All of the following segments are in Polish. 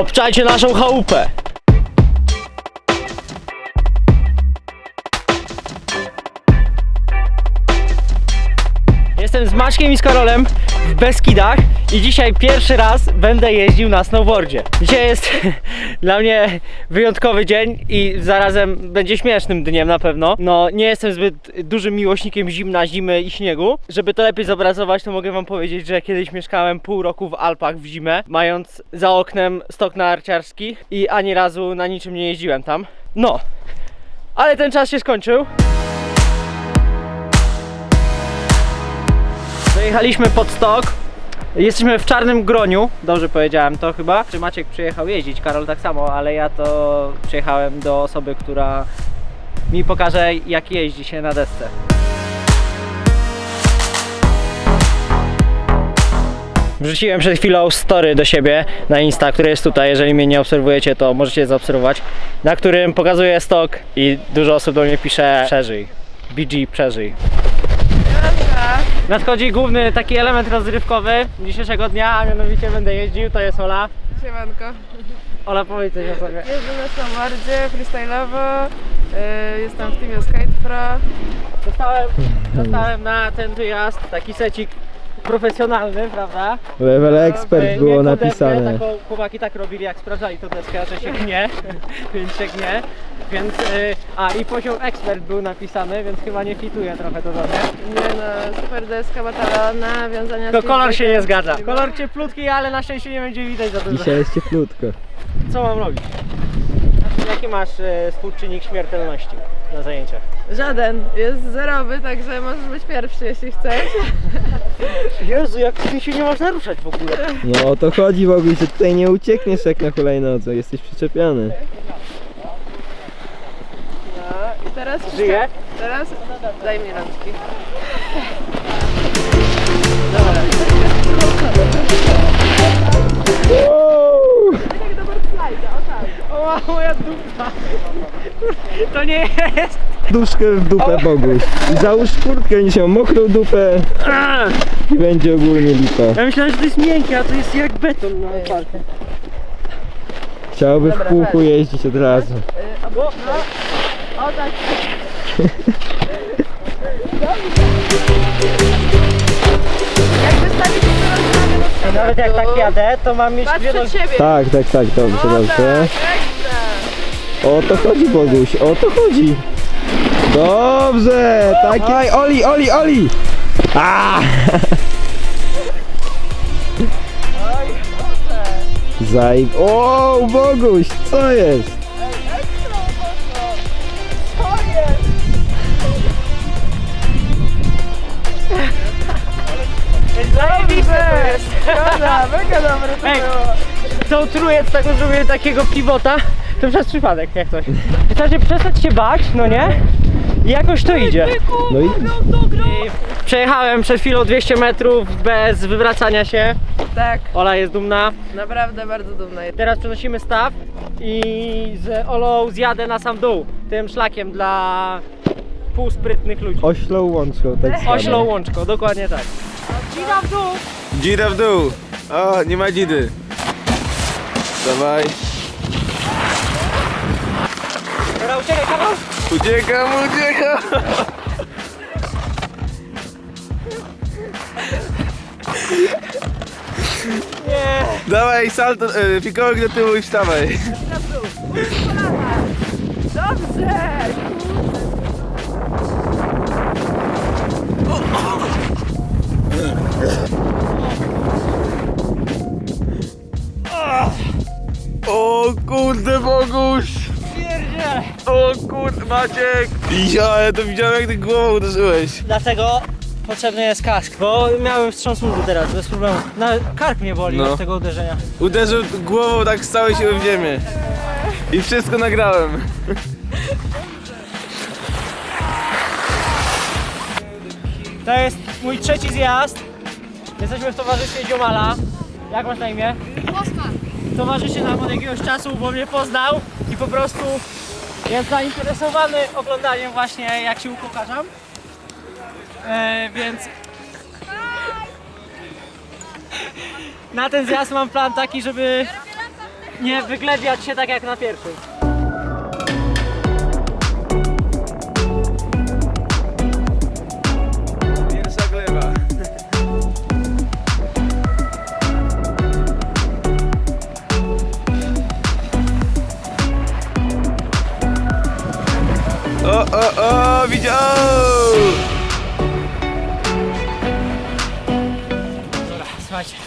Obczajcie naszą chałupę. Jestem z Maćkiem i z Karolem w Beskidach i dzisiaj pierwszy raz będę jeździł na snowboardzie. Dzisiaj jest dla mnie wyjątkowy dzień i zarazem będzie śmiesznym dniem na pewno. No nie jestem zbyt dużym miłośnikiem zimna, zimy i śniegu. Żeby to lepiej zobrazować, to mogę wam powiedzieć, że kiedyś mieszkałem pół roku w Alpach w zimę, mając za oknem stok narciarski i ani razu na niczym nie jeździłem tam. No, ale ten czas się skończył. Dojechaliśmy pod stok. Jesteśmy w czarnym groniu, dobrze powiedziałem to chyba. Czy Maciek przyjechał jeździć, Karol tak samo, ale ja to przyjechałem do osoby, która mi pokaże jak jeździ się na desce. Wrzuciłem przed chwilą story do siebie na Insta, który jest tutaj. Jeżeli mnie nie obserwujecie, to możecie zaobserwować. Na którym pokazuję stok i dużo osób do mnie pisze przeżyj. BG przeżyj. Nadchodzi główny taki element rozrywkowy dzisiejszego dnia, a mianowicie będę jeździł, to jest Ola. Siemanko. Ola powiedz coś o sobie. Jeżdżę na snowboardzie, freestyle'owo. Yy, jestem w teamie Skate Pro. Dostałem, dostałem na ten wyjazd taki secik profesjonalny, prawda? Level expert Nie było deskę, napisane. Taką chłopaki tak robili jak sprawdzali tą deskę, że się gnie, więc się gnie. Więc, y, a i poziom ekspert był napisany, więc chyba nie fituje trochę to do mnie. Nie no, super deska batalona, wiązania To z kolor się nie zgadza. Kolor cieplutki, ale na szczęście nie będzie widać za dużo. Dzisiaj jest cieplutko. Co mam robić? Jaki masz e, współczynnik śmiertelności na zajęciach? Żaden, jest zerowy, także możesz być pierwszy jeśli chcesz. Jezu, jak ty się nie można ruszać w ogóle. No o to chodzi w ogóle, że tutaj nie uciekniesz jak na hulajnodze, jesteś przyczepiony. No i teraz Żyje? Teraz daj mi rączki. Wow! To nie jest. Duszkę w dupę Boguś. Załóż kurtkę, nie się mokrą dupę i będzie ogólnie lipa. Ja myślałem, że to jest miękkie, a to jest jak beton na asfalcie. Chciałby w kółku jeździć od razu. Bo, O tak. Jak się teraz nawet jak tak jadę, to mam mieć Patrz przed siebie. Tak, tak, tak, dobrze, O dobrze. tak, ekstra. O to chodzi Boguś, o to chodzi. Dobrze, tak Aj, Oli, Oli, Oli! A! Zaj... O, Boguś, co jest? Zajebiste! Dobra, mega dobre to Ej. było. Tą trójec z tego zrobiłem takiego pivota, to przez przypadek jak coś. Wystarczy przestać się bać, no nie? I jakoś to idzie. No i I przejechałem przed chwilą 200 metrów bez wywracania się. Tak, Ola jest dumna. naprawdę bardzo dumna jestem. Teraz przenosimy staw i z Olą zjadę na sam dół. Tym szlakiem dla półsprytnych ludzi. oślą łączką, tak samo. Oślą łączką, dokładnie tak. Dzida w dół! Dzida w dół! O, nie ma dzidy. Dawaj. Dobra, uciekaj, Karol! Uciekam, uciekam! Nie! Dawaj, salto, e, fikołek do tyłu i wstawaj. Dobrze! Maciek! Ja, ale to widziałem jak ty głową uderzyłeś. Dlatego potrzebny jest kask, bo miałem wstrząs mózgu teraz, bez problemu. Nawet kark mnie boli No. od tego uderzenia. Uderzył głową tak z całej siły w ziemię. I wszystko nagrałem. To jest mój trzeci zjazd. Jesteśmy w towarzystwie Ziomala. Jak masz na imię? Oskar. Towarzyszy nam od jakiegoś czasu, bo mnie poznał i po prostu jest zainteresowany oglądaniem właśnie jak się upokarzam. E, więc na ten zjazd mam plan taki, żeby nie wyglebiać się tak jak na pierwszym.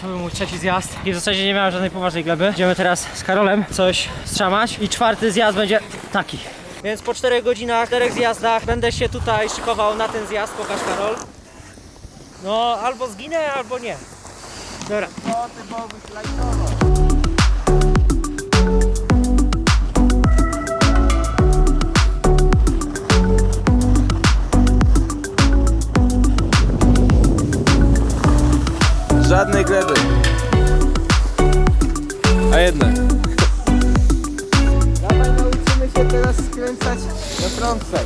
Był mój trzeci zjazd i w zasadzie nie miałem żadnej poważnej gleby. Idziemy teraz z Karolem coś strzamać i czwarty zjazd będzie taki. Więc po 4 godzinach, 4 zjazdach będę się tutaj szykował na ten zjazd, pokaż Karol. No, albo zginę, albo nie. Dobra. Żadnej gleby. A jednak. Dawaj nauczymy się teraz skręcać na frontside.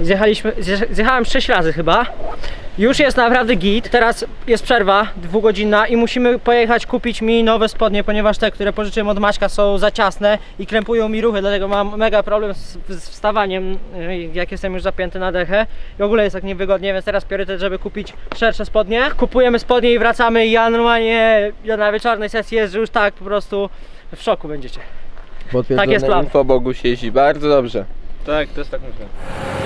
Zjechaliśmy, zje- zjechałem 6 razy chyba. Już jest naprawdę git. Teraz jest przerwa dwugodzinna i musimy pojechać kupić mi nowe spodnie, ponieważ te, które pożyczyłem od Maćka są za ciasne i krępują mi ruchy, dlatego mam mega problem z, z wstawaniem, y, jak jestem już zapięty na dechę. I w ogóle jest tak niewygodnie, więc teraz priorytet, żeby kupić szersze spodnie. Kupujemy spodnie i wracamy i ja normalnie ja na wieczornej sesji jest, że już tak po prostu w szoku będziecie. Potwierdzone Tak jest plan. info Boguś jeździ bardzo dobrze. Tak, też tak myślę.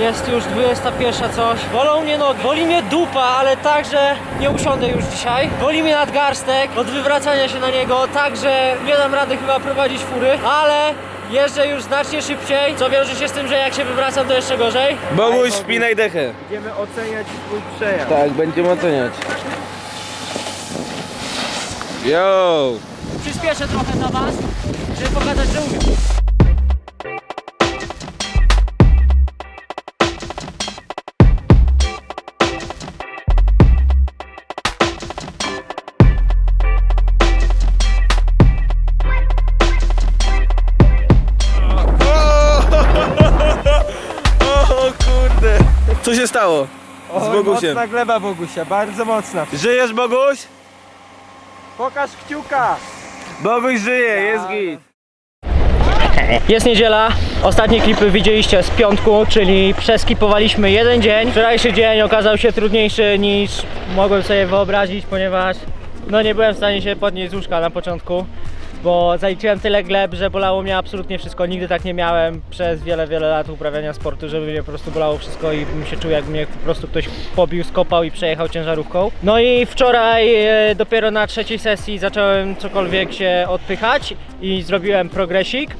Jest już 21 coś. Bolą mnie nogi, boli mnie dupa, ale tak, że nie usiądę już dzisiaj. Boli mnie nadgarstek od wywracania się na niego, tak, że nie dam rady chyba prowadzić fury, ale jeżdżę już znacznie szybciej, co wiąże się z tym, że jak się wywracam to jeszcze gorzej. Boguś, spinaj dechę. Będziemy oceniać twój przejazd. Tak, będziemy oceniać. Yo! Przyspieszę trochę dla was, żeby pokazać, że umiem. Się stało? Z Bogusiem. mocna gleba Bogusia, bardzo mocna. Żyjesz Boguś? Pokaż kciuka! Boguś żyje, jest git. Jest niedziela, ostatnie klipy widzieliście z piątku, czyli przeskipowaliśmy jeden dzień. Wczorajszy dzień okazał się trudniejszy niż mogłem sobie wyobrazić, ponieważ no nie byłem w stanie się podnieść z łóżka na początku, bo zaliczyłem tyle gleb, że bolało mnie absolutnie wszystko. Nigdy tak nie miałem przez wiele, wiele lat uprawiania sportu, żeby mnie po prostu bolało wszystko i bym się czuł jak mnie po prostu ktoś pobił, skopał i przejechał ciężarówką. No i wczoraj e, dopiero na trzeciej sesji zacząłem cokolwiek się odpychać i zrobiłem progresik.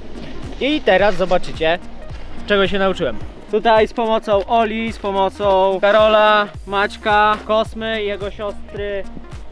I teraz zobaczycie, czego się nauczyłem. Tutaj z pomocą Oli, z pomocą Karola, Maćka, Kosmy i jego siostry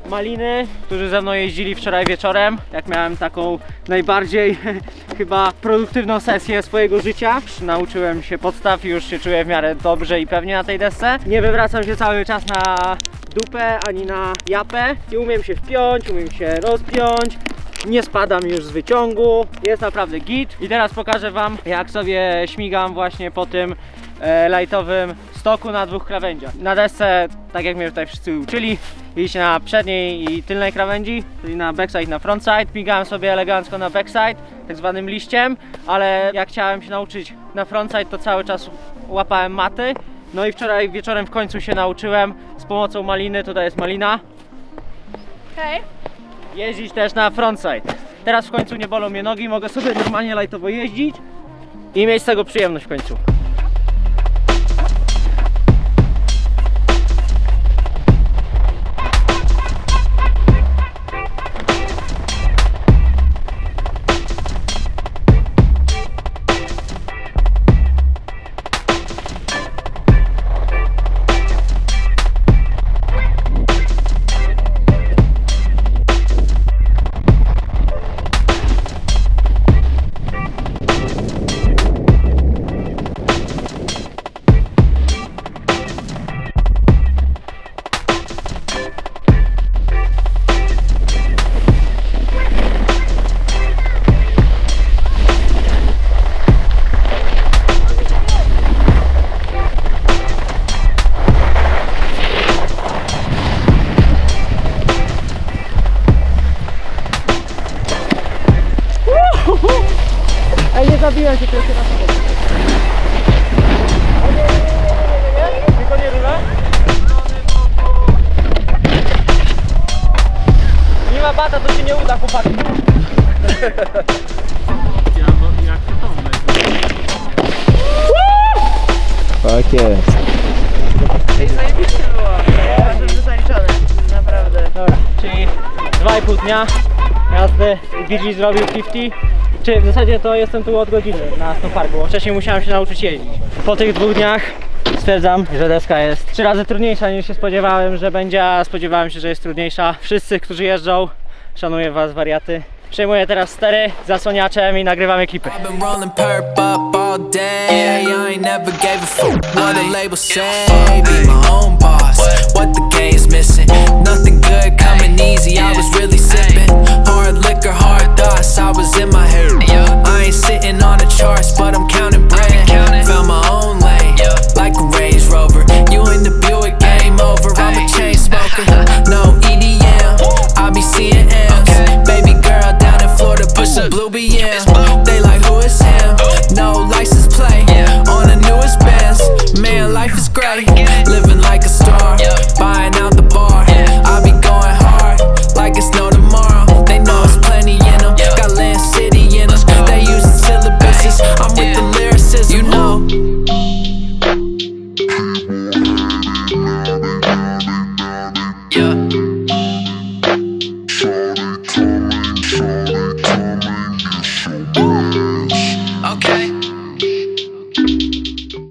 Maliny, którzy ze mną jeździli wczoraj wieczorem, jak miałem taką najbardziej chyba produktywną sesję swojego życia. Nauczyłem się podstaw i już się czuję w miarę dobrze i pewnie na tej desce. Nie wywracam się cały czas na dupę ani na japę i umiem się wpiąć, umiem się rozpiąć, nie spadam już z wyciągu, jest naprawdę git. I teraz pokażę Wam, jak sobie śmigam właśnie po tym e, lightowym stoku na dwóch krawędziach. Na desce, tak jak mnie tutaj wszyscy uczyli, iść na przedniej i tylnej krawędzi, czyli na backside na frontside. Migałem sobie elegancko na backside, tak zwanym liściem, ale jak chciałem się nauczyć na frontside, to cały czas łapałem maty. No i wczoraj wieczorem w końcu się nauczyłem z pomocą maliny, tutaj jest malina, Hej. jeździć też na frontside. Teraz w końcu nie bolą mnie nogi, mogę sobie normalnie lightowo jeździć i mieć z tego przyjemność w końcu. Pomyliłem się pierwszy raz. Tylko nie rula? Nie ma bata, to się nie uda, chłopaki. Tak jest. Ej, zajebiście było. Bardzo zaliczone. Naprawdę. Dobra, czyli 2,5 dnia jazdy. BG zrobił 50. Czy w zasadzie to jestem tu od godziny na snowparku, bo wcześniej musiałem się nauczyć jeździć. Po tych dwóch dniach stwierdzam, że deska jest trzy razy trudniejsza niż się spodziewałem, że będzie, a spodziewałem się, że jest trudniejsza. Wszyscy, którzy jeżdżą, szanuję was wariaty. Przejmuję teraz stery zasłoniaczem i nagrywam ekipy. What easy. I was really sipping. Hard liquor, hard thoughts. I was in my head. I ain't sitting on the charts, but I'm counting bread. Found my own lane,